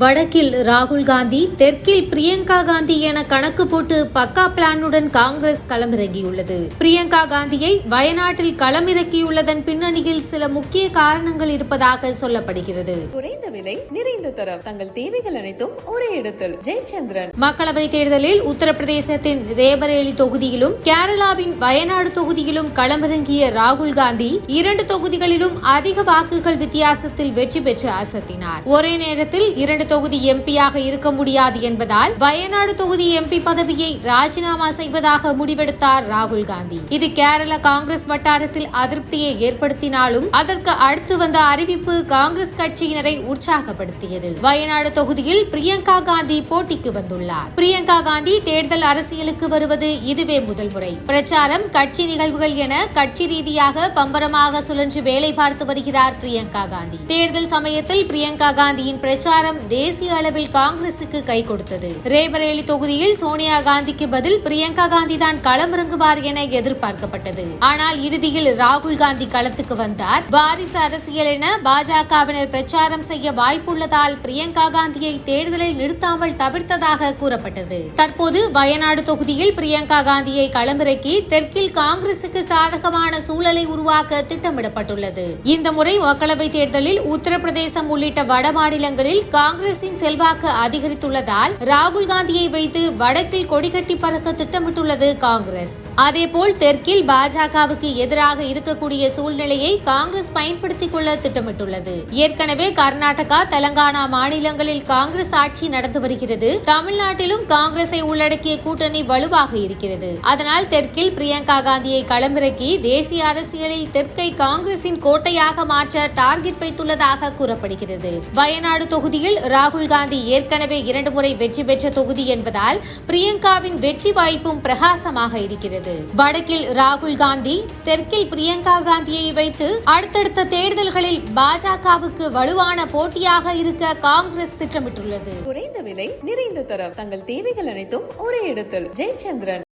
வடக்கில் ராகுல் காந்தி தெற்கில் பிரியங்கா காந்தி என கணக்கு போட்டு பக்கா பிளானுடன் காங்கிரஸ் களமிறங்கியுள்ளது. பிரியங்கா காந்தியை வயநாட்டில் களமிறக்கியுள்ளதன் பின்னணியில் சில முக்கிய காரணங்கள் இருப்பதாக சொல்லப்படுகிறது. குறைந்த விலை நிறைந்த தரம் தங்கள் தேவைகள் அனைத்தும் ஒரே இடத்தில். ஜெயச்சந்திரன். மக்களவை தேர்தலில் உத்தரப்பிரதேசத்தின் ரேபரேலி தொகுதியிலும் கேரளாவின் வயநாடு தொகுதியிலும் களமிறங்கிய ராகுல் காந்தி இரண்டு தொகுதிகளிலும் அதிக வாக்குகள் வித்தியாசத்தில் வெற்றி பெற்று அசத்தினார். ஒரே நேரத்தில் இரண்டு தொகுதி எம்பியாக இருக்க முடியாது என்பதால் வயநாடு தொகுதி எம்பி பதவியை ராஜினாமா செய்வதாக முடிவெடுத்தார் ராகுல் காந்தி. இது கேரள காங்கிரஸ் வட்டாரத்தில் அதிருப்தியை ஏற்படுத்தினாலும் அதற்கு அடுத்து வந்த அறிவிப்பு காங்கிரஸ் கட்சியினரை உற்சாகப்படுத்தியது. வயநாடு தொகுதியில் பிரியங்கா காந்தி போட்டிக்கு வந்துள்ளார். பிரியங்கா காந்தி தேர்தல் அரசியலுக்கு வருவது இதுவே முதல் முறை. பிரச்சாரம் கட்சி நிகழ்வுகள் என கட்சி ரீதியாக பம்பரமாக சுழன்று வேலை பார்த்து வருகிறார் பிரியங்கா காந்தி. தேர்தல் சமயத்தில் பிரியங்கா காந்தியின் பிரச்சாரம் தேசிய அளவில் காங்கிரசுக்கு கை கொடுத்தது. ரேபரேலி தொகுதியில் சோனியா காந்திக்கு பதில் பிரியங்கா காந்தி தான் களமிறங்குவார் என எதிர்பார்க்கப்பட்டது. ஆனால் இறுதியில் ராகுல் காந்தி களத்துக்கு வந்தார். வாரிசு அரசியல் என பாஜகவினர் பிரச்சாரம் செய்ய வாய்ப்புள்ளதால் பிரியங்கா காந்தியை தேர்தலில் நிறுத்தாமல் தவிர்த்ததாக கூறப்பட்டது. தற்போது வயநாடு தொகுதியில் பிரியங்கா காந்தியை களமிறக்கி தெற்கில் காங்கிரசுக்கு சாதகமான சூழலை உருவாக்க திட்டமிடப்பட்டுள்ளது. இந்த முறை மக்களவை தேர்தலில் உத்தரப்பிரதேசம் உள்ளிட்ட வட மாநிலங்களில் காங்கிரஸ் காங்கிரசின் செல்வாக்கு அதிகரித்துள்ளதால் ராகுல் காந்தியை வைத்து வடக்கில் கொடிகட்டி பறக்க திட்டமிட்டுள்ளது காங்கிரஸ். அதேபோல் தெற்கில் பாஜகவுக்கு எதிராக இருக்கக்கூடிய சூழ்நிலையை காங்கிரஸ் பயன்படுத்திக் கொள்ள திட்டமிட்டுள்ளது. ஏற்கனவே கர்நாடகா தெலங்கானா மாநிலங்களில் காங்கிரஸ் ஆட்சி நடந்து வருகிறது. தமிழ்நாட்டிலும் காங்கிரஸை உள்ளடக்கிய கூட்டணி வலுவாக இருக்கிறது. அதனால் தெற்கில் பிரியங்கா காந்தியை களமிறக்கி தேசிய அரசியலில் தெற்கை காங்கிரசின் கோட்டையாக மாற்ற டார்கெட் வைத்துள்ளதாக கூறப்படுகிறது. வயநாடு தொகுதியில் ராகுல் காந்தி ஏற்கனவே இரண்டு முறை வெற்றி பெற்ற தொகுதி என்பதால் பிரியங்காவின் வெற்றி வாய்ப்பும் பிரகாசமாக இருக்கிறது. வடக்கில் ராகுல் காந்தி தெற்கில் பிரியங்கா காந்தியை வைத்து அடுத்தடுத்த தேர்தல்களில் பாஜகவுக்கு வலுவான போட்டியாக இருக்க காங்கிரஸ் திட்டமிட்டுள்ளது. குறைந்த விலை நிறைந்த தரம். தங்கள் தேவைகள் அனைத்தும் ஒரே இடத்தில். ஜெயச்சந்திரன்.